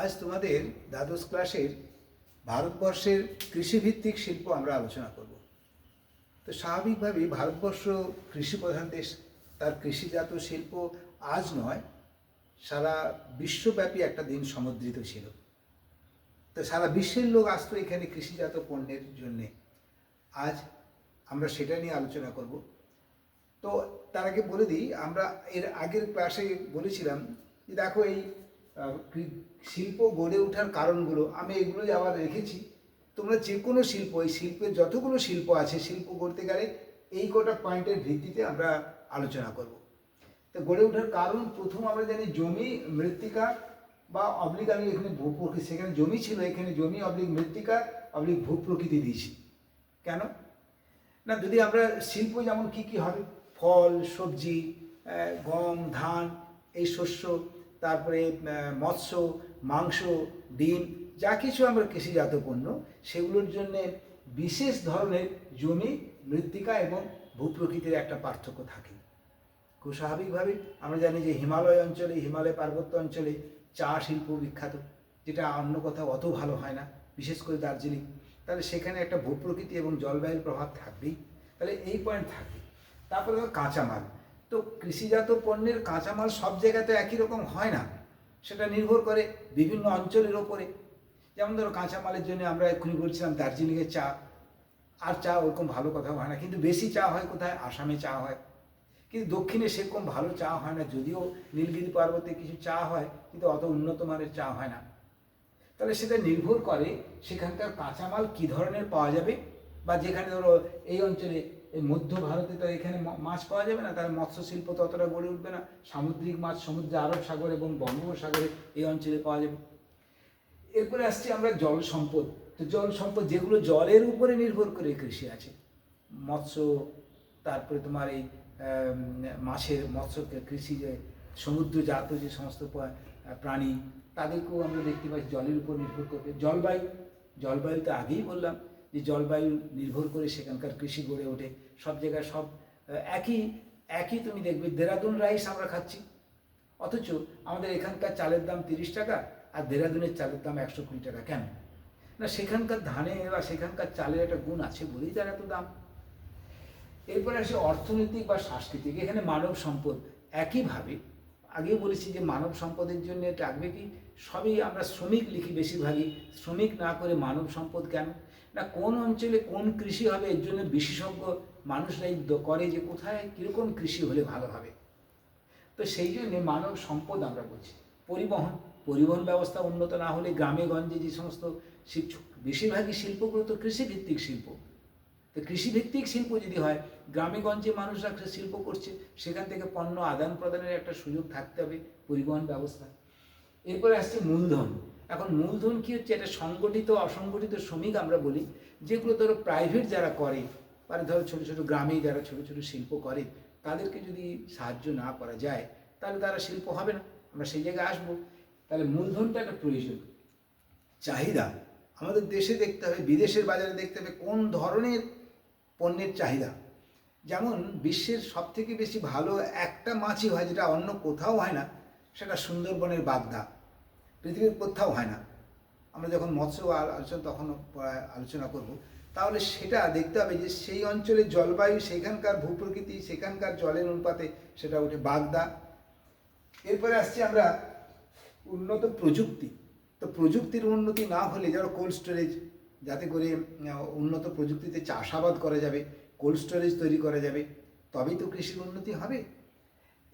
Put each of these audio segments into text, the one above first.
আজ তোমাদের দ্বাদশ ক্লাসের ভারতবর্ষের কৃষিভিত্তিক শিল্প আমরা আলোচনা করব। তো স্বাভাবিকভাবেই ভারতবর্ষ কৃষি প্রধান দেশ, তার কৃষিজাত শিল্প আজ নয়, সারা বিশ্বব্যাপী একটা দিন সমুদ্রিত ছিল। তো সারা বিশ্বের লোক আসতো এখানে কৃষিজাত পণ্যের জন্যে। আজ আমরা সেটা নিয়ে আলোচনা করব। তো তার আগে বলে দিই, আমরা এর আগের ক্লাসে বলেছিলাম যে দেখো এই শিল্প গড়ে ওঠার কারণগুলো, আমি এগুলো আবার রেখেছি। তোমরা যে কোনো শিল্প, এই শিল্পের যতগুলো শিল্প আছে, শিল্প করতে গেলে এই কটা পয়েন্টের ভিত্তিতে আমরা আলোচনা করব। তো গড়ে ওঠার কারণ, প্রথম আমরা জানি জমি, মৃত্তিকা বা অবলিক আমি এখানে ভূপ্রকৃতি সেখানে জমি ছিল, এখানে জমি অবলিক মৃত্তিকা অবলিক ভূপ্রকৃতি দিয়েছি। কেন? না, যদি আমরা শিল্প যেমন কি কি হবে? ফল, সবজি গম, ধান, এই শস্য তারপরে মৎস্য, মাংস, ডিম, যা কিছু আমরা কৃষিজাত পণ্য, সেগুলোর জন্য বিশেষ ধরনের জমি, মৃত্তিকা এবং ভূপ্রকৃতির একটা পার্থক্য থাকে। খুব স্বাভাবিকভাবে আমরা জানি যে হিমালয় অঞ্চলে, হিমালয় পার্বত্য অঞ্চলে চা শিল্প বিখ্যাত, যেটা অন্য কোথাও অত ভালো হয় না, বিশেষ করে দার্জিলিং। তাহলে সেখানে একটা ভূপ্রকৃতি এবং জলবায়ুর প্রভাব থাকবেই। তাহলে এই পয়েন্ট থাকবে। তারপরে হলো কাঁচামাল। তো কৃষিজাত পণ্যের কাঁচামাল সব জায়গাতে একই রকম হয় না। সেটা নির্ভর করে বিভিন্ন অঞ্চলের ওপরে। যেমন ধরো কাঁচামালের জন্য আমরা এক্ষুনি বলছিলাম দার্জিলিংয়ের চা। আর চা ওরকম ভালো কোথাও হয় না। কিন্তু বেশি চা হয় কোথায়? আসামে চা হয়। কিন্তু দক্ষিণে সেরকম ভালো চা হয় না। যদিও নীলগিরি পার্বতে কিছু চা হয়, কিন্তু অত উন্নত মানের চা হয় না। তাহলে সেটা নির্ভর করে সেখানকার কাঁচামাল কী ধরনের পাওয়া যাবে? বা যেখানে ধরো এই অঞ্চলে এই মধ্য ভারতে তো এখানে মাছ পাওয়া যাবে না, তাহলে মৎস্য শিল্প ততটা গড়ে উঠবে না। সামুদ্রিক মাছ, সমুদ্রে, আরব সাগর এবং বঙ্গোপসাগরে এই অঞ্চলে পাওয়া যাবে। এরপরে আসছি আমরা জল সম্পদ। তো জল সম্পদ যেগুলো জলের উপরে নির্ভর করে কৃষি আছে। মৎস্য, তারপরে তোমার এই মাছের মৎস্য কৃষি যে সমুদ্রজাত যে সমস্ত প্রাণী, তাদেরকেও আমরা দেখতে পাই জলের উপর নির্ভর করবে জলবায়ু জলবায়ু তো আগেই বললাম। যে জলবায়ু নির্ভর করে সেখানকার কৃষি গড়ে ওঠে। সব জায়গায় সব একই একই তুমি দেখবে, দেরাদুন রাইস আমরা খাচ্ছি। অথচ আমাদের এখানকার চালের দাম তিরিশ টাকা আর দেরাদুনের চালের দাম একশো কুড়ি টাকা। কেন? না, সেখানকার ধানে বা সেখানকার চালের একটা গুণ আছে বলেই তার এত দাম। এরপরে আসে অর্থনৈতিক বা সাংস্কৃতিক। এখানে মানব সম্পদ একইভাবে, আগেও বলেছি যে মানব সম্পদের জন্য ডাকবে কি? সবই আমরা শ্রমিক লিখি বেশিরভাগই। শ্রমিক না করে মানব সম্পদ কেন? না, কোন অঞ্চলে কোন কৃষি হবে, এর জন্য বিশেষজ্ঞ মানুষরাই করে যে কোথায়, কীরকম কৃষি হলে ভালো হবে। তো সেই জন্যে মানব সম্পদ আমরা বলছি। পরিবহন পরিবহন ব্যবস্থা উন্নত না হলে গ্রামে গঞ্জে যে সমস্ত বেশিরভাগই শিল্পগুলো তো কৃষিভিত্তিক শিল্প। তো কৃষিভিত্তিক শিল্প যদি হয়, গ্রামে গঞ্জে মানুষরা শিল্প করছে, সেখান থেকে পণ্য আদান প্রদানের একটা সুযোগ থাকতে হবে, পরিবহন ব্যবস্থা। এরপরে আসছে মূলধন। এখন মূলধন কি হচ্ছে? এটা সংগঠিত অসংগঠিত শ্রমিক আমরা বলি, যেগুলো ধরো প্রাইভেট যারা করে মানে ধরো ছোটো ছোটো গ্রামে যারা ছোটো ছোটো শিল্প করে, তাদেরকে যদি সাহায্য না করা যায়, তাহলে তারা শিল্প হবে না। আমরা সেই জায়গায় আসব। তাহলে মূলধনটা একটা প্রয়োজন। চাহিদা। আমাদের দেশে দেখতে হবে, বিদেশের বাজারে দেখতে হবে কোন ধরনের পণ্যের চাহিদা। যেমন বিশ্বের সব থেকে বেশি ভালো একটা মাছই হয়, যেটা অন্য কোথাও হয় না, সেটা সুন্দরবনের বাগদা। পৃথিবীর কোথাও হয় না। আমরা যখন মৎস্য আলোচনা তখন আলোচনা করব। তাহলে সেটা দেখতে হবে যে সেই অঞ্চলের জলবায়ু, সেখানকার ভূপ্রকৃতি, সেখানকার জলের অনুপাতে সেটা ওঠে বাগদা। এরপরে আসছি আমরা উন্নত প্রযুক্তি। তো প্রযুক্তির উন্নতি না হলে যারা কোল্ড স্টোরেজ যাতে করে উন্নত প্রযুক্তিতে চাষাবাদ করা যাবে কোল্ড স্টোরেজ তৈরি করা যাবে, তবেই তো কৃষির উন্নতি হবে।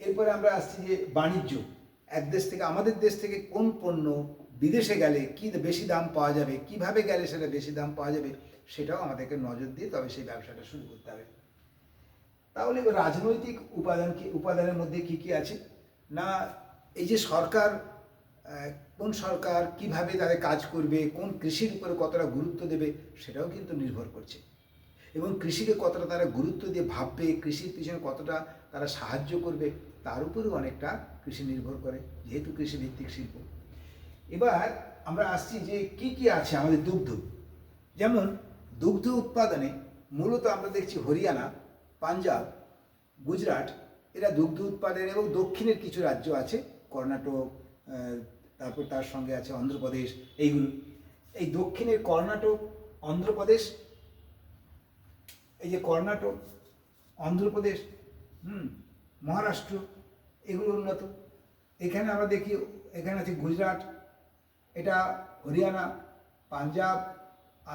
এরপরে আমরা আসছি যে বাণিজ্য। এক দেশ থেকে আমাদের দেশ থেকে কোন পণ্য বিদেশে গেলে কি বেশি দাম পাওয়া যাবে, কীভাবে গেলে সেটা বেশি দাম পাওয়া যাবে, সেটাও আমাদেরকে নজর দিয়ে তবে সেই ব্যবসাটা শুরু করতে হবে। তাহলে রাজনৈতিক উপাদান কি, উপাদানের মধ্যে কি কি আছে? না, এই যে সরকার কোন সরকার কীভাবে তাদের কাজ করবে, কোন কৃষির উপরে কতটা গুরুত্ব দেবে, সেটাও কিন্তু নির্ভর করছে। এবং কৃষিকে কতটা তারা গুরুত্ব দিয়ে ভাববে, কৃষির পিছনে কতটা তারা সাহায্য করবে তার উপরেও অনেকটা কৃষি নির্ভর করে, যেহেতু কৃষি ভিত্তিক শিল্প। এবার আমরা আসছি যে কি কি আছে আমাদের দুগ্ধ। যেমন, দুগ্ধ উৎপাদনে মূলত আমরা দেখছি হরিয়ানা, পাঞ্জাব, গুজরাট, এরা দুগ্ধ উৎপাদন এবং দক্ষিণের কিছু রাজ্য আছে, কর্ণাটক তারপর তার সঙ্গে আছে অন্ধ্রপ্রদেশ, এইগুলো। এই দক্ষিণের কর্ণাটক, অন্ধ্রপ্রদেশ, এই যে কর্ণাটক, অন্ধ্রপ্রদেশ, হুম মহারাষ্ট্র, এগুলো উন্নত। এখানে আমরা দেখি, এখানে আছে গুজরাট, এটা হরিয়ানা, পাঞ্জাব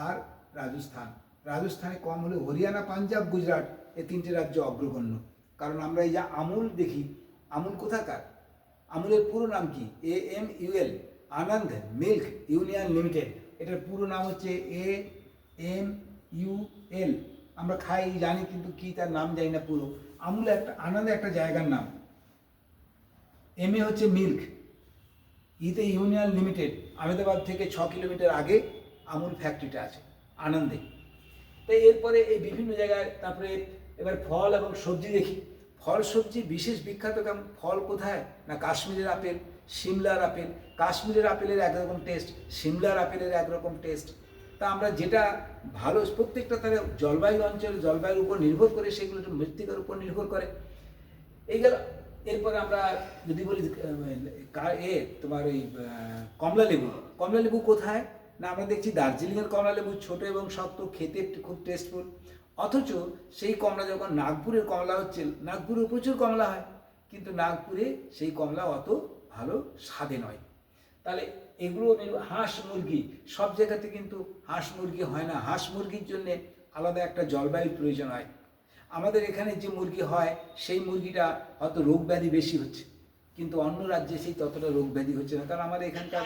আর রাজস্থান। রাজস্থানে কম হলে হরিয়ানা, পাঞ্জাব, গুজরাট এই তিনটে রাজ্য অগ্রগণ্য। কারণ আমরা এই যে আমুল দেখি, আমুল কোথাকার? আমুলের পুরো নাম কি? A M UL Anand milk union limited. এটার পুরো নাম হচ্ছে এ এম ইউএল আমরা খাই, জানি, কিন্তু কি তার নাম জানি না পুরো। আমুল একটা আনন্দ একটা জায়গার নাম। এম এ হচ্ছে মিল্ক ইতে ইউনিয়ন লিমিটেড আহমেদাবাদ থেকে ছ কিলোমিটার আগে আমুল ফ্যাক্টরিটা আছে, আনন্দে। তো এরপরে এই বিভিন্ন জায়গায়, তারপরে এবার ফল এবং সবজি দেখি। ফল, সবজি, বিশেষ বিখ্যাত কেমন ফল কোথায়? না, কাশ্মীরের আপেল, সিমলার আপেল। কাশ্মীরের আপেলের একরকম টেস্ট সিমলার আপেলের একরকম টেস্ট তা আমরা যেটা ভালো প্রত্যেকটা তাহলে জলবায়ু অঞ্চল জলবায়ুর উপর নির্ভর করে সেগুলো মৃত্তিকার উপর নির্ভর করে। এই গেল, এরপরে আমরা যদি বলি এ, তোমার ওই কমলা লেবু। কমলা লেবু কোথায়? না, আমরা দেখছি দার্জিলিংয়ের কমলা লেবু ছোট এবং শক্ত, খেতে খুব টেস্টফুল অথচ সেই কমলা যখন নাগপুরের কমলা হচ্ছে, নাগপুরে প্রচুর কমলা হয়, কিন্তু নাগপুরে সেই কমলা অত ভালো স্বাদে নয়। তাহলে এগুলো হাঁস মুরগি, সব জায়গাতে কিন্তু হাঁস মুরগি হয় না। হাঁস মুরগির জন্য আলাদা একটা জলবায়ুর প্রয়োজন হয়। আমাদের এখানে যে মুরগি হয়, সেই মুরগিটা হয়তো রোগ ব্যাধি বেশি হচ্ছে। কিন্তু অন্য রাজ্যে সেই ততটা রোগ ব্যাধি হচ্ছে না। কারণ আমাদের এখানকার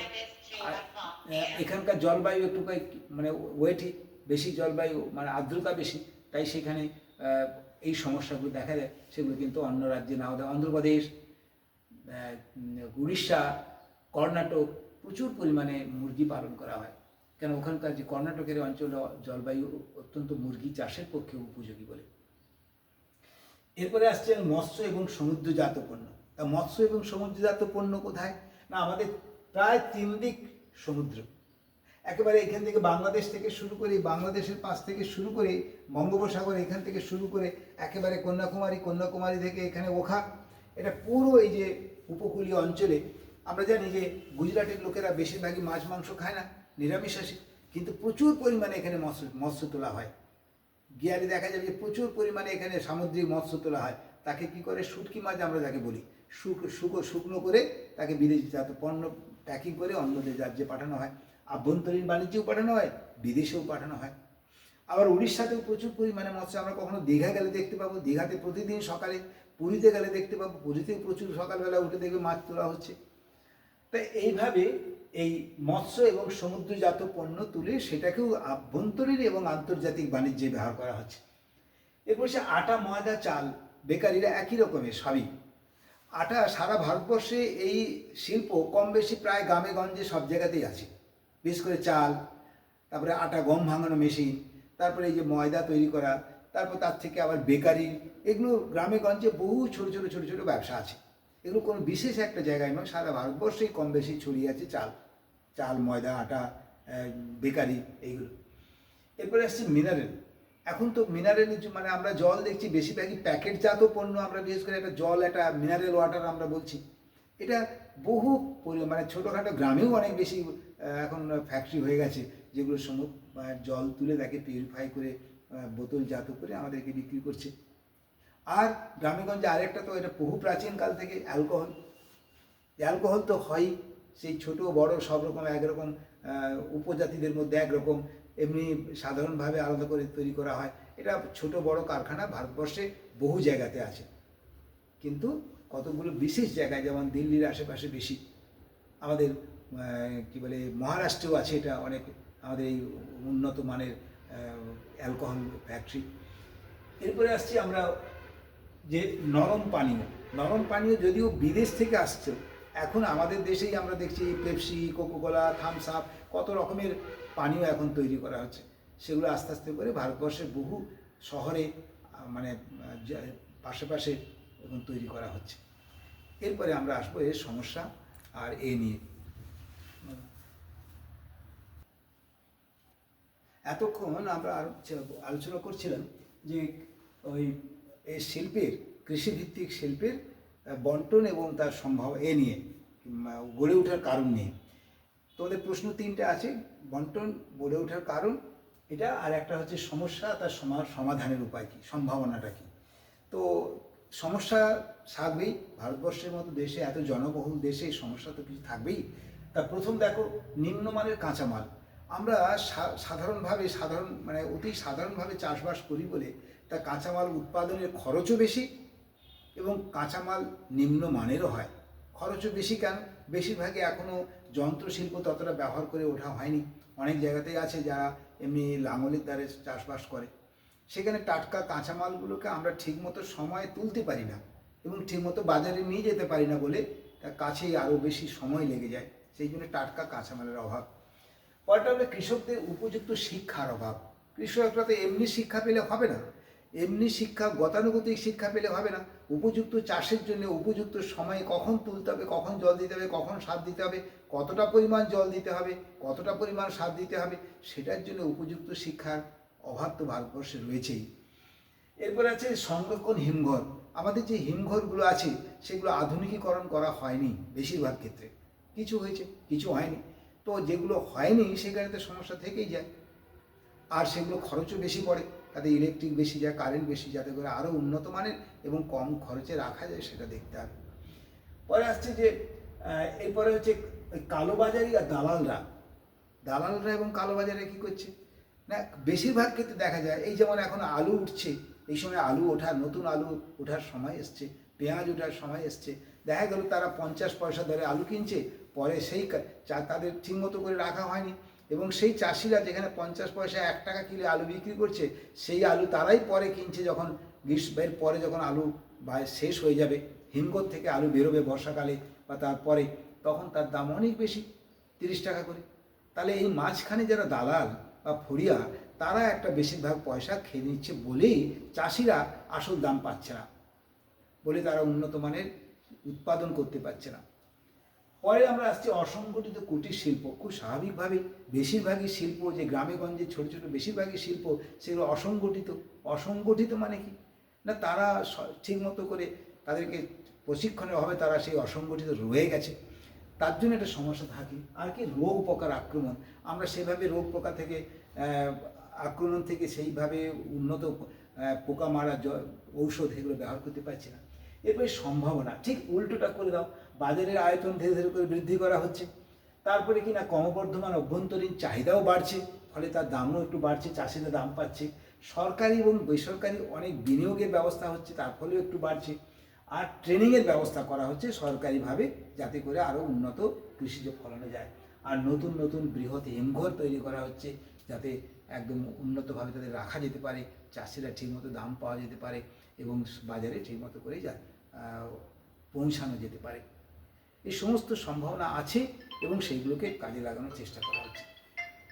এখানকার জলবায়ু একটু মানে ওয়েটি বেশি, জলবায়ু মানে আর্দ্রতা বেশি। তাই সেখানে এই সমস্যাগুলো দেখা যায় সেগুলো কিন্তু অন্য রাজ্যে না হতে অন্ধ্রপ্রদেশ উড়িষ্যা, কর্ণাটক প্রচুর পরিমাণে মুরগি পালন করা হয়। কেন ওখানকার যে কর্ণাটকের অঞ্চল, জলবায়ু অত্যন্ত মুরগি চাষের পক্ষে উপযোগী বলে। এরপরে আসছেন মৎস্য এবং সমুদ্রজাত পণ্য। তা মৎস্য এবং সমুদ্রজাত পণ্য কোথায়? না, আমাদের প্রায় তিন দিক সমুদ্র। একেবারে এখান থেকে বাংলাদেশ থেকে শুরু করে, বাংলাদেশের পাশ থেকে শুরু করে, বঙ্গোপসাগর এখান থেকে শুরু করে, একেবারে কন্যাকুমারী কন্যাকুমারী থেকে এখানে ওখা। এটা পুরো এই যে উপকূলীয় অঞ্চলে আমরা জানি যে গুজরাটের লোকেরা বেশিরভাগই মাছ, মাংস খায় না, নিরামিষাশী। কিন্তু প্রচুর পরিমাণে এখানে মৎস্য মৎস্য তোলা হয়। গিয়ারে দেখা যাবে যে প্রচুর পরিমাণে এখানে সামুদ্রিক মৎস্য তোলা হয়। তাকে কি করে? শুটকি মাছ আমরা যাকে বলি। শুকো শুকনো করে তাকে বিদেশি জাত পণ্য প্যাকিং করে অন্য রাজ্যে পাঠানো হয়। আভ্যন্তরীণ বাণিজ্যেও পাঠানো হয়, বিদেশেও পাঠানো হয়। আবার উড়িষ্যাতেও প্রচুর পরিমাণে মৎস্য আমরা কখনো দীঘা গেলে দেখতে পাবো। দীঘাতে প্রতিদিন সকালে পুরীতে গেলে দেখতে পাবো। পুরীতেও প্রচুর সকালবেলা উঠে দেখবে মাছ তোলা হচ্ছে। তাই এইভাবে এই মৎস্য এবং সমুদ্রজাত পণ্য তুলে সেটাকেও আভ্যন্তরীণ এবং আন্তর্জাতিক বাণিজ্যে ব্যবহার করা হচ্ছে। এরপর সে আটা, ময়দা, চাল, বেকারিরা একই রকমের সবই। আটা সারা ভারতবর্ষে এই শিল্প কম বেশি প্রায় গ্রামে গঞ্জে সব জায়গাতেই আছে। বিশেষ করে চাল, তারপরে আটা গম ভাঙানো মেশিন, তারপরে এই যে ময়দা তৈরি করা, তারপর তার থেকে আবার বেকারি, এগুলো গ্রামে গঞ্জে বহু ছোট ছোট ছোট ছোট ব্যবসা আছে। এগুলো কোনো বিশেষ একটা জায়গায় নয় সারা ভারতবর্ষেই কম বেশি ছড়িয়ে আছে চাল চাল ময়দা আটা বেকারি এইগুলো। এরপরে আসছে মিনারেল এখন তো মিনারেল মানে আমরা জল দেখছি বেশিরভাগই প্যাকেটজাত পণ্য আমরা বিশেষ করে একটা জল একটা মিনারেল ওয়াটার আমরা বলছি। এটা বহু মানে ছোটোখাটো গ্রামেও অনেক বেশি এখন ফ্যাক্টরি হয়ে গেছে যেগুলো সমু আহ, জল তুলে তাকে পিউরিফাই করে বোতলজাত করে আমাদেরকে বিক্রি করছে। আর গ্রামেগঞ্জে আরেকটা তো, এটা বহু প্রাচীনকাল থেকে অ্যালকোহল। অ্যালকোহল তো হয়ই সেই ছোট, বড়, সব রকম একরকম উপজাতিদের মধ্যে একরকম এমনি সাধারণভাবে আলাদা করে তৈরি করা হয়। এটা ছোট, বড় কারখানা ভারতবর্ষে বহু জায়গাতে আছে। কিন্তু কতগুলো বিশেষ জায়গায়, যেমন দিল্লির আশেপাশে বেশি, আমাদের কি বলে, মহারাষ্ট্রেও আছে এটা অনেক, আমাদের এই উন্নত মানের অ্যালকোহল ফ্যাক্টরি। এরপরে আসছি আমরা যে নরম পানীয় নরম পানীয় যদিও বিদেশ থেকে আসছে, এখন আমাদের দেশেই আমরা দেখছি পেপসি, কোকোকোলা থামস আপ কত রকমের পানীয় এখন তৈরি করা হচ্ছে। সেগুলো আস্তে আস্তে করে ভারতবর্ষের বহু শহরে মানে পাশে এখন তৈরি করা হচ্ছে। এরপরে আমরা আসব এর সমস্যা আর এ নিয়ে। এতক্ষণ আমরা আলো- আলোচনা করছিলাম যে ওই এই শিল্পের, কৃষিভিত্তিক শিল্পের বন্টন এবং তার সম্ভাব এ নিয়ে গড়ে ওঠার কারণ নিয়ে। তোমাদের প্রশ্ন তিনটে আছে, বন্টন, গড়ে ওঠার কারণ, এটা আর একটা হচ্ছে সমস্যা, তার সমা- সমাধানের উপায় কী, সম্ভাবনাটা কী? তো সমস্যা থাকবেই, ভারতবর্ষের মতো দেশে, এত জনবহুল দেশে সমস্যা তো কিছু থাকবেই। তা প্রথম দেখো, নিম্নমানের কাঁচামাল। আমরা সাধারণভাবে, সাধারণ মানে অতি সাধারণভাবে চাষবাস করি বলে তা কাঁচামাল উৎপাদনের খরচও বেশি এবং কাঁচামাল নিম্নমানেরও হয়। খরচও বেশি কেন? বেশিরভাগই এখনও যন্ত্রশিল্প ততটা ব্যবহার করে ওঠা হয়নি। অনেক জায়গাতেই আছে যারা এমনি লাঙলের দ্বারে চাষবাস করে। সেখানে টাটকা কাঁচামালগুলোকে আমরা ঠিকমতো সময়ে তুলতে পারি না এবং ঠিকমতো বাজারে নিয়ে যেতে পারি না বলে তার কাছেই আরও বেশি সময় লেগে যায়। সেই জন্য টাটকা কাঁচামালের অভাব। পরটা হলো কৃষকদের উপযুক্ত শিক্ষার অভাব। কৃষকরা তো এমনি শিক্ষা পেলে হবে না। এমনি শিক্ষা, গতানুগতিক শিক্ষা পেলে হবে না। উপযুক্ত চাষের জন্য উপযুক্ত সময়ে কখন তুলতে হবে, কখন জল দিতে হবে, কখন সার দিতে হবে, কতটা পরিমাণ জল দিতে হবে, কতটা পরিমাণ সার দিতে হবে, সেটার জন্য উপযুক্ত শিক্ষার অভাব তো ভারতবর্ষে রয়েছেই। এরপরে আছে সংরক্ষণ হিমঘর। আমাদের যে হিমঘরগুলো আছে, সেগুলো আধুনিকীকরণ করা হয়নি বেশিরভাগ ক্ষেত্রে। কিছু হয়েছে, কিছু হয়নি। তো যেগুলো হয়নি, সেখানে তো সমস্যা থেকেই যায়। আর সেগুলো খরচও বেশি পড়ে। তাতে ইলেকট্রিক বেশি যায় কারেন্ট বেশি যাতে করে আরও উন্নত মানের এবং কম খরচে রাখা যায় সেটা দেখতে হবে। পরে আসছে যে এরপরে হচ্ছে কালোবাজারি আর দালালরা। দালালরা এবং কালোবাজারে কী করছে? না, বেশিরভাগ ক্ষেত্রে দেখা যায়, এই যেমন এখন আলু উঠছে, এই সময় আলু ওঠার, নতুন আলু ওঠার সময় এসছে, পেঁয়াজ ওঠার সময় এসছে। দেখা গেল তারা পঞ্চাশ পয়সা ধরে আলু কিনছে, পরে সেই তাদের ঠিকমতো করে রাখা হয়নি। এবং সেই চাষিরা যেখানে পঞ্চাশ পয়সা এক টাকা কিলো আলু বিক্রি করছে, সেই আলু তারাই পরে কিনছে যখন গ্রীষ্মের পরে যখন আলু শেষ হয়ে যাবে হিমঘর থেকে আলু বেরোবে বর্ষাকালে বা তারপরে তখন তার দাম অনেক বেশি, তিরিশ টাকা করে। তাহলে এই মাঝখানে যারা দালাল বা ফড়িয়া, তারা একটা বেশিরভাগ পয়সা খেয়ে নিচ্ছে বলেই চাষিরা আসল দাম পাচ্ছে না। বলে তারা উন্নত মানের উৎপাদন করতে পারছে না। পরে আমরা আসছি অসংগঠিত কুটির শিল্প। খুব স্বাভাবিকভাবে বেশিরভাগই শিল্প যে গ্রামে গঞ্জে ছোট ছোট বেশিরভাগই শিল্প সেগুলো অসংগঠিত। অসংগঠিত মানে কি? না তারা ঠিকমতো করে তাদেরকে প্রশিক্ষণের অভাবে তারা সেই অসংগঠিত রয়ে গেছে। তার জন্য একটা সমস্যা থাকে। আর কি? রোগ পোকার আক্রমণ। আমরা সেভাবে রোগ পোকা থেকে আক্রমণ থেকে সেইভাবে উন্নত পোকা মারা ঔষধ এগুলো ব্যবহার করতে পারছি না। এরপরে সম্ভাবনা। ঠিক উল্টোটা করে দাও। বাজারের আয়তন ধীরে ধীরে করে বৃদ্ধি করা হচ্ছে। তারপরে কিনা ক্রমবর্ধমান অভ্যন্তরীণ চাহিদাও বাড়ছে, ফলে তার দামও একটু বাড়ছে, চাষিরা দাম পাচ্ছে। সরকারি এবং বেসরকারি অনেক বিনিয়োগের ব্যবস্থা হচ্ছে, তার ফলেও একটু বাড়ছে। আর ট্রেনিংয়ের ব্যবস্থা করা হচ্ছে সরকারিভাবে, যাতে করে আরও উন্নত কৃষিজ ফলানো যায়। আর নতুন নতুন বৃহৎ হিমঘর তৈরি করা হচ্ছে, যাতে একদম উন্নতভাবে তাদের রাখা যেতে পারে, চাষিরা ঠিকমতো দাম পাওয়া যেতে পারে এবং বাজারে ঠিকমতো করে যা পৌঁছানো যেতে পারে। এই সমস্ত সম্ভাবনা আছে এবং সেইগুলোকে কাজে লাগানোর চেষ্টা করা উচিত।